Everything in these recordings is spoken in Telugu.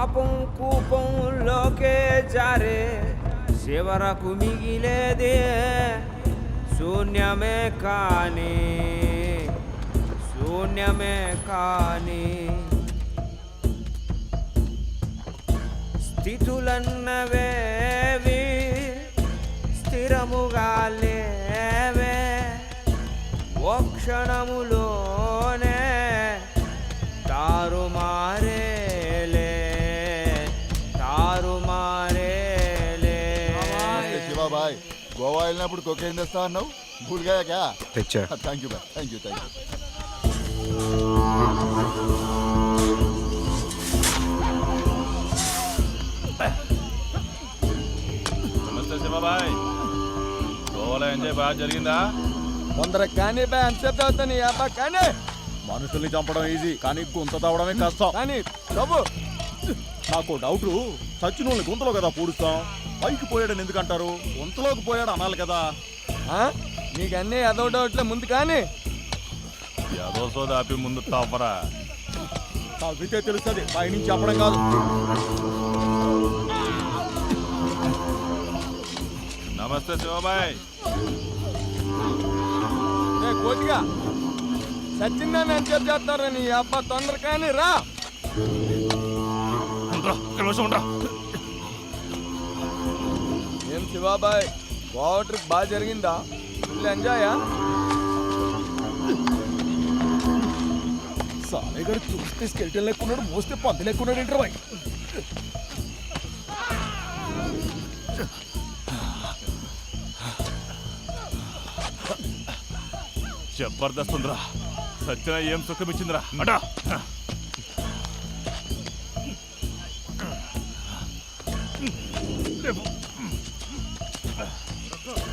పాపం కూపంలోకే జారే. చివరకు మిగిలేదే శూన్యమే కానీ శూన్యమే కానీ. స్థితులన్నవేవి స్థిరముగా లేవే. ఓ క్షణములోనే గోవా వెళ్ళినప్పుడు కొకేం తెస్తా అన్నావు? భూల్గాయా తెచ్చా. థ్యాంక్ యూ బాయ్ థ్యాంక్ యూ థ్యాంక్ యూ నమస్తే శివబాయ్ గోవాలో ఎంజాయ్ బాగా జరిగిందా? తొందర కానీ బాయ్ ఎంతసేపు అవుతాను అబ్బా కానీ. మనుషుల్ని చంపడం ఈజీ కానీ గుంత తవ్వడమే కష్టం. కానీ డబ్బు నాకు డౌట్ చచ్చిన వాళ్ళని గుంతలో కదా పూడుస్తాం. పైకి పోయాడని ఎందుకంటారు? గుంతలోకి పోయాడు అనాలి కదా. నీకు అన్నీ అదో డౌట్లే ముందు కానీ. ఏదో సోదాపి ముందు తవ్వరా. తవ్వితే తెలుస్తుంది పైనుంచి చెప్పడం కాదు. నమస్తే శివబాయ్. ఏ కోటిగా సచ్చిందని అని చెప్పి చేస్తారు నీ అబ్బా తొందర కానీ రా ఏం శివాబాయ్ గోవా ట్రిప్ బాగా జరిగిందా? ఫుల్ ఎంజాయా? సాలేగడు చూస్తే స్కెల్టన్ లేకున్నాడు మోస్తే పంది లేకున్నాడు ఏంటర్ బాయ్? జబర్దస్త్ ఉందిరా సత్యన ఏం సుఖం ఇచ్చిందిరా అటా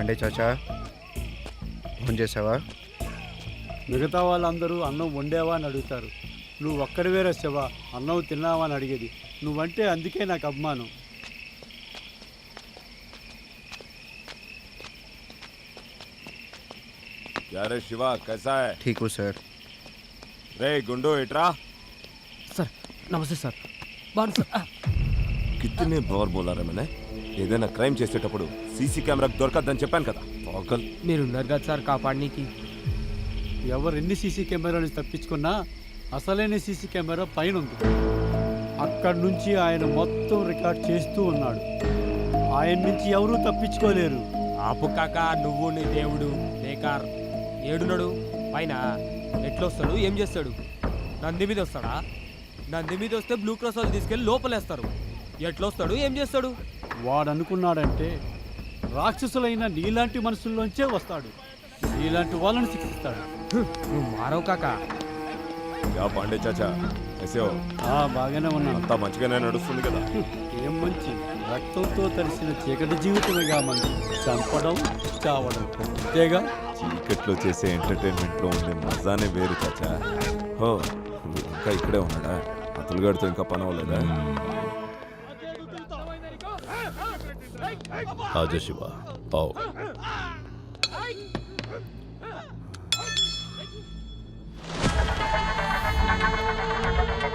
పాండే చాచా ఫోన్ చేసావా మిగతా వాళ్ళందరూ అన్నం వండావా అని అడుగుతారు నువ్వు ఒక్కడివే రచ్చవా అన్నం తిన్నావా అని అడిగేది నువ్వంటే అందుకే నాకు అభిమానం यार शिवा कैसा है ठीक हूँ सर रे गुंडो इटरा సార్ నమస్తే సార్ బాగుంది సార్ ఆ, కితనే బార్ బోలా రే मैंने ఏదైనా క్రైమ్ చేసేటప్పుడు సీసీ కెమెరాకు దొరకద్దని చెప్పాను కదా. పాగల్. మీరు కదా సార్ కాపాడనీకి. ఎవరు ఎన్ని సీసీ కెమెరాలు తప్పించుకున్నా అసలైన సీసీ కెమెరా పైన ఉంది. అక్కడి నుంచి ఆయన మొత్తం రికార్డ్ చేస్తూ ఉన్నాడు. ఆయన నుంచి ఎవరూ తప్పించుకోలేరు. ఆపు కాక నువ్వు నీ దేవుడు బేకార్ ఏడున్నాడు? పైన. ఎట్లొస్తాడు? ఏం చేస్తాడు? నంది మీద వస్తాడా నంది మీద వస్తే బ్లూ క్రాస్ వాళ్ళు తీసుకెళ్ళి లోపలేస్తారు. ఎట్లొస్తాడు? ఏం చేస్తాడు? వాడనుకున్నాడంటే రాక్షసులైన నీలాంటి మనసుల్లోంచే వస్తాడు. నీలాంటి వాళ్ళని శిక్షిస్తాడు. నువ్వు మారవు కాక. పాండే చాచా. ఎసో బాగానే ఉన్నాను. అంతా మంచిగానే నడుస్తుంది కదా. ఏం మంచి? రక్తంతో తడిసిన చీకటి జీవితమేగా మంది. చంపడం చావడం అంతేగా? చీకట్లో చేసే ఎంటర్టైన్మెంట్లో ఉండే మజానే వేరు చాచా. ఓ ఇంకా ఇక్కడే ఉన్నాడా? అతలుగాడితో ఇంకా పని అవ్వలేదా? आजा शिवा आओ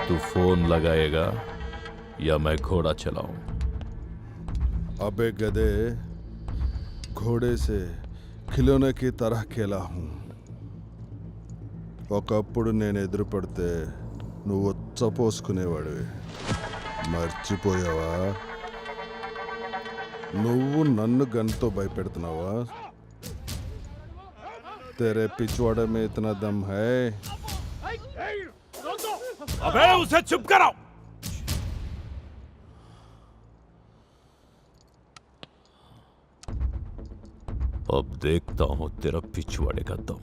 तू फोन लगाएगा या मैं घोड़ा चलाऊं अबे गधे घोड़े से खिलौने की तरह खेला हूँ ఒకప్పుడు నేను ఎదురుపడితే నువ్వు ఉచ్చపోసుకునేవాడివి మర్చిపోయావా నువ్వు నన్ను గన్తో భయపెడుతున్నావా తెరే పిచ్వాడ మే ఇతనా దమ్ హై అబే ఉసే చుప్ కరో अब देखता हूं तेरा पिछवाड़े का दम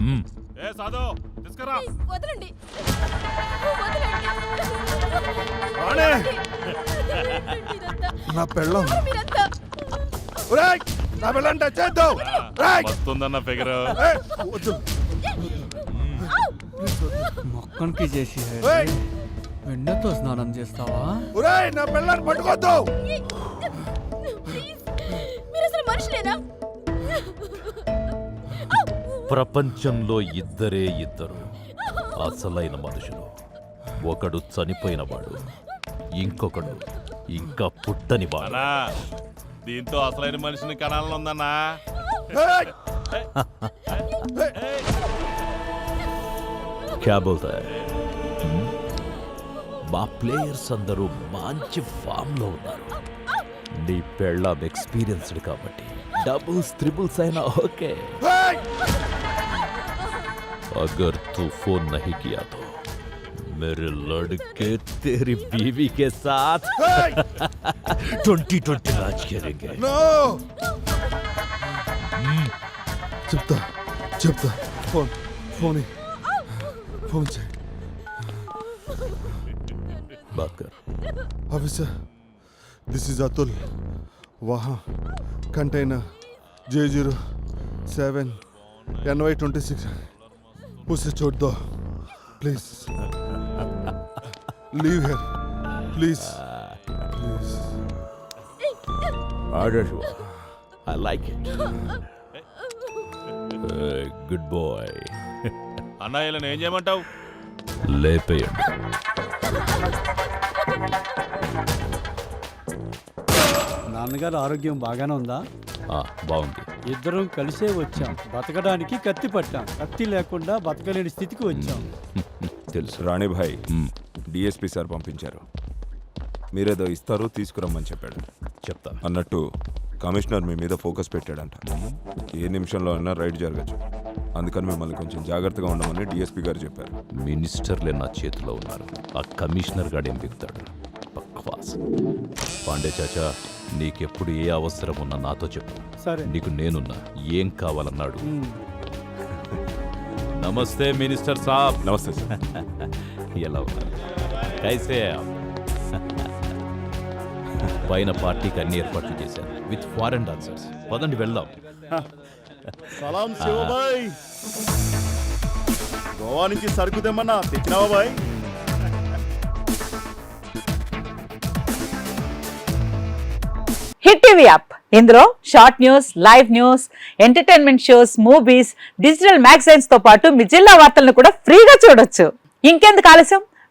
हम्म ఏ సాధు తీసుకురా వదలండి రాణే! నా పెళ్ళం. ఒరేయ్! నా పెళ్ళం టచ్ చేద్దాం వస్తుందన్న ఫిగర్. మొక్కనికి చేసి! వెన్నతో స్నానం చేస్తావా? ఒరేయ్ నా పెళ్ళాన్ని పట్టుకోద్దు. మీరు అసలు మనుషులేనా? ప్రపంచంలో ఇద్దరే ఇద్దరు. అసలైన మనుషులు. ఒకడు చనిపోయినవాడు. ఇంకొకడు ఇంకా పుట్టని బాల దీంతో అసలైన మనిషిని కణాలను ఉందన్నా క్యా బోల్తా మా ప్లేయర్స్ అందరూ మంచి ఫామ్లో ఉన్నారు. నీ పెళ్ళాం ఎక్స్పీరియన్స్డ్ కాబట్టి. డబుల్స్ త్రిబుల్స్ అయినా ఓకే. అగర్ తుఫోన్ నహి కియా తో मेरे लड़के तेरी बीवी के साथ ఏయ్! ट्वेंटी ट्वेंटी मैच खेलेंगे నో చెప్తా చెప్తా ఫోన్ ఫోన్ ఇ- ఫోన్ చేయి बात कर ऑफिसर दिस इज अतुल वहाँ container J zero seven N Y twenty six उसे छोड़ दो please leave her please please order I like it good boy అన్న ఇలా ఏం చేయమంటావు? లేపేయండి. నాన్నగారు ఆరోగ్యం బాగానే ఉందా? బాగుంది. ఇద్దరం కలిసే వచ్చాం. బతకడానికి కత్తి పట్టాం. కత్తి లేకుండా బతకలేని స్థితికి వచ్చాం. తెలుసు. రాణిభాయ్ డిఎస్పి సార్ పంపించారు. మీరేదో ఇస్తారు తీసుకురమ్మని చెప్పాడు. చెప్తా అన్నట్టు కమిషనర్ మీ మీద ఫోకస్ పెట్టాడంట. ఏ నిమిషంలో అయినా రైడ్ జరగచ్చు. అందుకని మిమ్మల్ని కొంచెం జాగ్రత్తగా ఉండమని డిఎస్పి గారు చెప్పారు. మినిస్టర్లే నా చేతిలో ఉన్నారు. ఆ కమిషనర్ గాడేం దిగుతాడు? బక్వాస్. పాండే చాచా నీకెప్పుడు ఏ అవసరం ఉన్నా నాతో చెప్పు. సరే. నీకు నేనున్నా. ఏం కావాలన్నాడు. నమస్తే మినిస్టర్ సాబ్. నమస్తే సార్. ఎలా ఉన్నారు? పైన పార్టీకి అన్ని ఏర్పాట్లు చేశాను విత్ ఫారెన్ డాన్సర్స్ పదండి వెళ్దాం. సలాం శివబాయ్. గోవా నుంచి సరుకు తెమ్మన్నా తెచ్చినావా బాయ్? Hit TV app. ఇందులో short news live news entertainment shows movies digital మ్యాగజైన్స్తో పాటు మీ జిల్లా వార్తలను కూడా ఫ్రీగా చూడొచ్చు. ఇంకెందుకు ఆలస్యం?